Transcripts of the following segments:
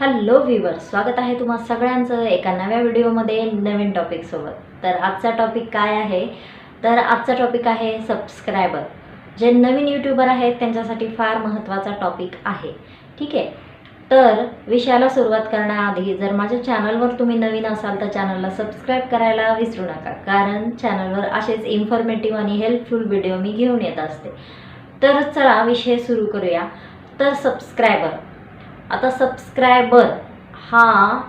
Hello viewer स्वागत आहे तुम्हा सगळ्यांचं एका नव्या व्हिडिओमध्ये नवीन टॉपिकसोबत तर आजचा टॉपिक काय आहे? तर आजचा टॉपिक आहे सबस्क्रायबर जे नवीन यूट्यूबर आहेत त्यांच्यासाठी फार महत्त्वाचा टॉपिक आहे. ठीक आहे? तर विषयाला सुरुवात करण्याआधी जर माझ्या चॅनलवर तुम्ही नवीन असाल तर चॅनलला सबस्क्राईब करायला विसरू नका. कारण चॅनलवर असेच इन्फॉर्मेटिव्ह आणि हेल्पफुल व्हिडिओ मी घेऊन येत असते. तर चला विषय सुरू करूया. तर सबस्क्रायबर आता सबस्क्रायबर हा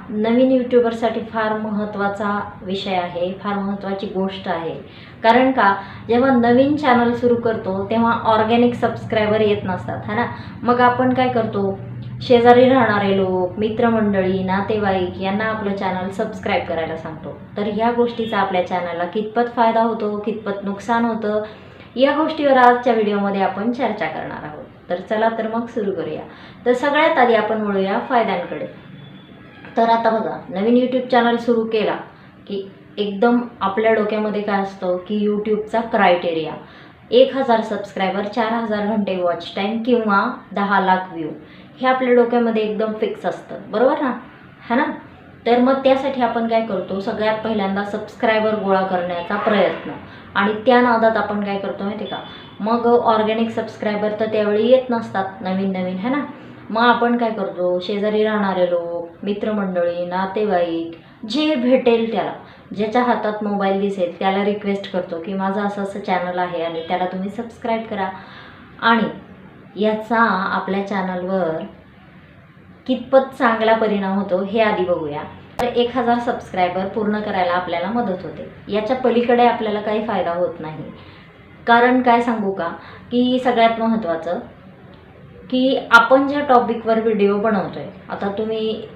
नवीन यूट्यूबरसाठी फार महत्त्वाचा विषय आहे फार महत्त्वाची गोष्ट आहे. कारण का जेव्हा नवीन चॅनल सुरू करतो तेव्हा ऑर्गॅनिक सबस्क्रायबर येत नसतात है ना? मग आपण काय करतो? शेजारी राहणारे लोक मित्रमंडळी नातेवाईक यांना आपलं चॅनल सबस्क्राईब करायला सांगतो. तर ह्या गोष्टीचा आपल्या चॅनलला कितपत फायदा होतो कितपत नुकसान होतं या गोष्टीवर आजच्या व्हिडिओमध्ये आपण चर्चा करणार आहोत तर चला तर मग सुरू करूया. तर सगळ्यात आधी आपण वळूया फायद्यांकडे. तर आता बघा नवीन यूट्यूब चॅनल सुरू केला की एकदम आपल्या डोक्यामध्ये काय असतं की यूट्यूबचा क्रायटेरिया एक हजार सबस्क्रायबर चार हजार घंटे वॉच टाईम किंवा दहा लाख व्ह्यू हे आपल्या डोक्यामध्ये एकदम फिक्स असतं. बरोबर ना? है ना? तर मग त्यासाठी आपण काय करतो सगळ्यात पहिल्यांदा सबस्क्रायबर गोळा करण्याचा प्रयत्न. आणि त्या नादात आपण काय करतो माहिती का? मग ऑर्गॅनिक सबस्क्रायबर तर त्यावेळी येत नसतात नवीन नवीन है ना? मग आपण काय करतो शेजारी राहणारे लोक मित्रमंडळी नातेवाईक जे भेटेल त्याला ज्याच्या हातात मोबाईल दिसेल त्याला रिक्वेस्ट करतो की माझं असं असं चॅनल आहे आणि त्याला तुम्ही सबस्क्राईब करा. आणि याचा आपल्या चॅनलवर कितपत चांगला परिणाम होतो हे आधी बघूया. तर एक हजार सबस्क्रायबर पूर्ण करायला आपल्याला मदत होते. याच्या पलीकडे आपल्याला काही फायदा होत नाही. कारण काय सांगू का? की सगळ्यात महत्त्वाचं की आपण ज्या टॉपिकवर व्हिडिओ बनवतो आहे आता तुम्ही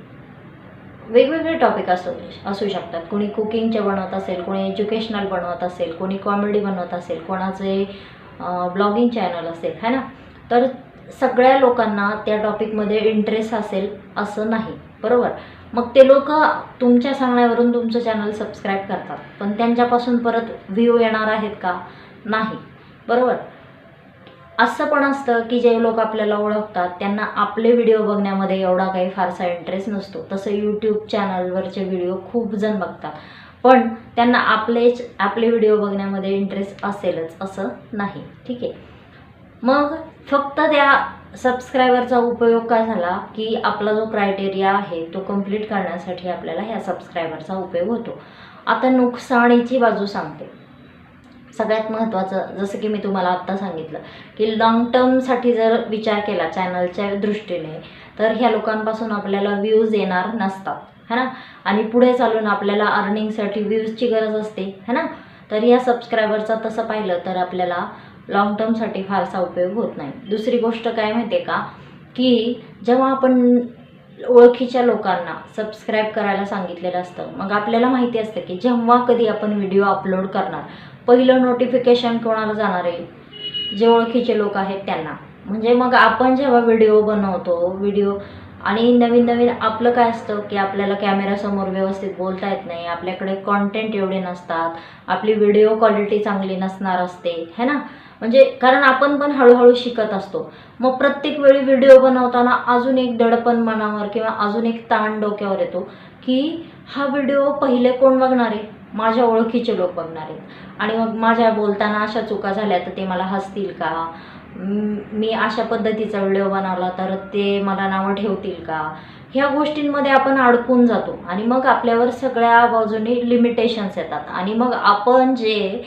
वेगवेगळे टॉपिक असू असू शकतात. कोणी कुकिंगचे बनवत असेल कोणी एज्युकेशनल बनवत असेल कोणी कॉमेडी बनवत असेल कोणाचे ब्लॉगिंग चॅनल असेल है ना? तर सगळ्या लोकांना त्या टॉपिकमध्ये इंटरेस्ट असेल असं नाही. बरोबर? मग ते लोक तुमच्या सांगण्यावरून तुमचं चॅनल सबस्क्राईब करतात. पण त्यांच्यापासून परत व्ह्यू येणार आहेत का? नाही. बरोबर? असं पण असतं की जे लोक आपल्याला ओळखतात त्यांना आपले व्हिडिओ बघण्यामध्ये एवढा काही फारसा इंटरेस्ट नसतो. तसं यूट्यूब चॅनलवरचे व्हिडिओ खूप जण बघतात. पण त्यांना आपलेच आपले व्हिडिओ बघण्यामध्ये इंटरेस्ट असेलच असं नाही. ठीक आहे? मग फक्त त्या सबस्क्रायबरचा उपयोग काय झाला की आपला जो क्रायटेरिया आहे तो कंप्लीट करण्यासाठी आपल्याला ह्या सबस्क्रायबरचा उपयोग होतो. आता नुकसानीची बाजू सांगते. सगळ्यात महत्त्वाचं जसं की मी तुम्हाला आत्ता सांगितलं की लाँग टर्मसाठी जर विचार केला चॅनलच्या दृष्टीने तर ह्या लोकांपासून आपल्याला व्ह्यूज येणार नसतात. है ना? आणि पुढे चालून आपल्याला अर्निंगसाठी व्ह्यूजची गरज असते. है ना? तर या सबस्क्रायबरचा तसं पाहिलं तर आपल्याला लाँग टर्मसाठी फारसा उपयोग होत नाही. दुसरी गोष्ट काय माहिती आहे का? की जेव्हा आपण ओळखीच्या लोकांना सबस्क्राईब करायला सांगितलेलं असतं मग आपल्याला माहिती असतं की जेव्हा कधी आपण व्हिडिओ अपलोड करणार पहिलं नोटिफिकेशन कोणाला जाणार आहे? जे ओळखीचे लोक आहेत त्यांना. म्हणजे मग आपण जेव्हा व्हिडिओ बनवतो व्हिडिओ आणि नवीन नवीन आपलं काय असतं की आपल्याला कॅमेरासमोर व्यवस्थित बोलता येत नाही आपल्याकडे कॉन्टेंट एवढे नसतात आपली व्हिडिओ क्वालिटी चांगली नसणार असते है ना? म्हणजे कारण आपण पण हळूहळू शिकत असतो. मग प्रत्येक वेळी व्हिडिओ बनवताना अजून एक दडपण मनावर किंवा अजून एक ताण डोक्यावर येतो की हा व्हिडिओ पहिले कोण बघणार? आहे माझ्या ओळखीचे लोक बघणार. आहेत आणि मग माझ्या बोलताना अशा चुका झाल्या तर ते मला हसतील का? मी अशा पद्धतीचा व्हिडिओ बनवला तर ते मला नावं ठेवतील का? ह्या गोष्टींमध्ये आपण अडकून जातो आणि मग आपल्यावर सगळ्या बाजूने लिमिटेशन्स येतात. आणि मग आपण जे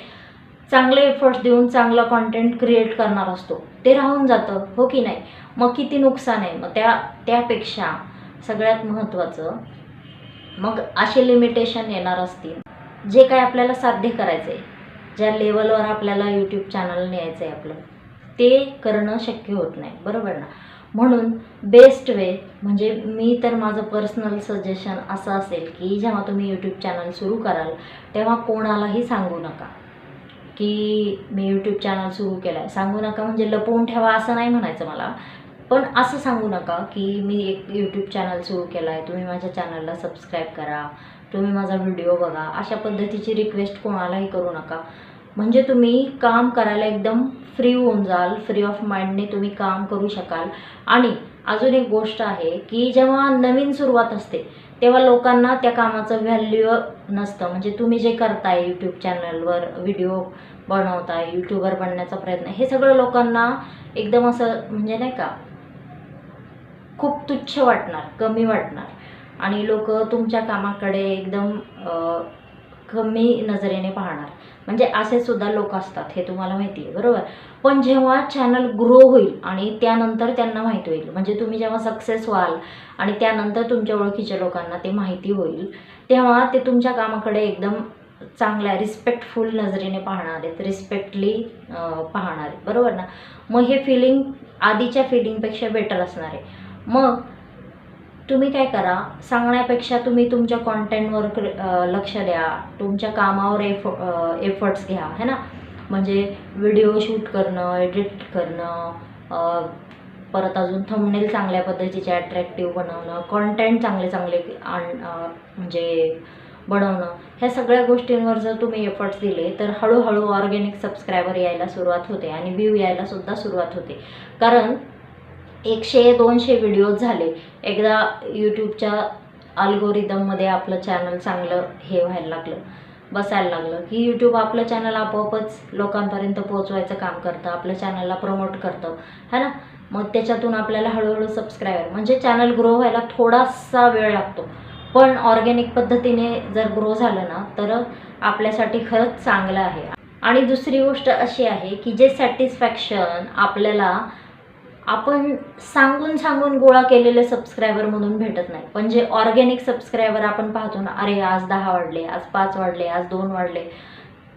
चांगले एफर्ट्स देऊन चांगला कॉन्टेंट क्रिएट करणार असतो. ते राहून जातं हो की नाही? मग किती नुकसान आहे? मग त्या त्यापेक्षा सगळ्यात महत्त्वाचं मग असे लिमिटेशन येणार असतील. जे काय आपल्याला साध्य करायचं आहे ज्या लेवलवर आपल्याला यूट्यूब चॅनल न्यायचं आहे आपलं ते करणं शक्य होत नाही. बरोबर ना? म्हणून बेस्ट वे म्हणजे मी तर माझं पर्सनल सजेशन असं असेल की जेव्हा तुम्ही यूट्यूब चॅनल सुरू कराल तेव्हा कोणालाही सांगू नका. की मी यूट्यूब चॅनल सुरू केला आहे सांगू नका म्हणजे लपवून ठेवा असं नाही म्हणायचं मला. पण असं सांगू नका की मी एक यूट्यूब चॅनल सुरू केला आहे तुम्ही माझ्या चॅनलला सबस्क्राईब करा. तुम्ही माझा व्हिडिओ बघा. अशा पद्धतीची रिक्वेस्ट कोणालाही करू नका. म्हणजे तुम्ही काम करायला एकदम फ्री होऊन जाल. फ्री ऑफ माइंडने तुम्ही काम करू शकाल. आणि अजून एक गोष्ट आहे की जेव्हा नवीन सुरुवात असते तेव्हा लोकांना त्या कामाचं व्हॅल्यू नसतं. म्हणजे तुम्ही जे करताय यूट्यूब चॅनलवर व्हिडिओ बनवताय यूट्यूबर बनण्याचा प्रयत्न हे सगळं लोकांना एकदम असं म्हणजे नाही का खूप तुच्छ वाटणार कमी वाटणार. आणि लोक तुमच्या कामाकडे एकदम कमी नजरेने पाहणार. म्हणजे असे सुद्धा लोक असतात हे तुम्हाला माहिती आहे बरोबर? पण जेव्हा चॅनल ग्रो होईल आणि त्यानंतर त्यांना माहिती होईल म्हणजे तुम्ही जेव्हा सक्सेस व्हाल आणि त्यानंतर तुमच्या ओळखीच्या लोकांना ते माहिती होईल तेव्हा ते तुमच्या कामाकडे एकदम चांगल्या रिस्पेक्टफुल नजरेने पाहणार आहेत रिस्पेक्टली पाहणार आहेत बरोबर ना? मग हे फिलिंग आधीच्या फिलिंगपेक्षा बेटर असणार आहे. मग तुम्ही काय करा? सांगण्यापेक्षा तुम्ही तुमच्या कॉन्टेंटवर लक्ष द्या. तुमच्या कामावर एफ एफर्ट्स घ्या है ना? म्हणजे व्हिडिओ शूट करणं एडिट करणं परत अजून थंबनेल चांगल्या पद्धतीचे अट्रॅक्टिव्ह बनवणं कॉन्टेंट चांगले चांगले आण म्हणजे बनवणं ह्या सगळ्या गोष्टींवर जर तुम्ही एफर्ट्स दिले तर हळूहळू ऑर्गॅनिक सबस्क्रायबर यायला सुरुवात होते आणि व्ह्यू यायला सुद्धा सुरुवात होते. कारण एकशे दोनशे व्हिडिओज झाले. एकदा यूट्यूबच्या अल्गोरिदममध्ये आपलं चॅनल चांगलं हे व्हायला लागलं बसायला लागलं की यूट्यूब आपलं चॅनल आपोआपच लोकांपर्यंत पोहोचवायचं काम करतं आपल्या चॅनलला प्रमोट करतं है ना? मग त्याच्यातून आपल्याला हळूहळू सबस्क्रायबर म्हणजे चॅनल ग्रो व्हायला थोडासा वेळ लागतो. पण ऑर्गॅनिक पद्धतीने जर ग्रो झालं ना तर आपल्यासाठी खरंच चांगलं आहे. आणि दुसरी गोष्ट अशी आहे की जे सॅटिस्फॅक्शन आपल्याला आपण सांगून सांगून गोळा केलेले सबस्क्रायबर म्हणून भेटत नाही. पण जे ऑर्गॅनिक सबस्क्रायबर आपण पाहतो ना अरे आज दहा वाढले आज पाच वाढले आज दोन वाढले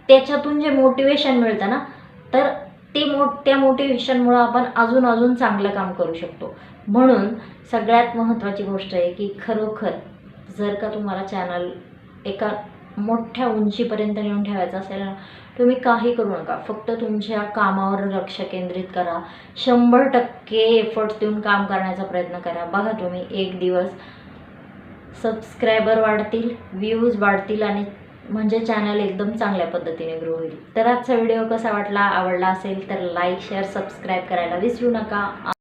त्याच्यातून जे मोटिवेशन मिळतं ना तर ते मो त्या मोटिवेशनमुळं आपण अजून अजून चांगलं काम करू शकतो. म्हणून सगळ्यात महत्त्वाची गोष्ट आहे की खरोखर जर का तुम्हाला चॅनल एका मोठ्या उंचीपर्यंत नेऊन ठेवायचं असेल ना तुम्ही काही करू नका. फक्त तुमच्या कामावर लक्ष केंद्रित करा. शंभर टक्के एफर्ट्स देऊन काम करण्याचा प्रयत्न करा. बघा तुम्ही एक दिवस सबस्क्रायबर वाढतील व्ह्यूज वाढतील आणि म्हणजे चॅनल एकदम चांगल्या पद्धतीने ग्रो होईल. तर आजचा व्हिडिओ कसा वाटला आवडला असेल तर लाईक शेअर सबस्क्राईब करायला विसरू नका.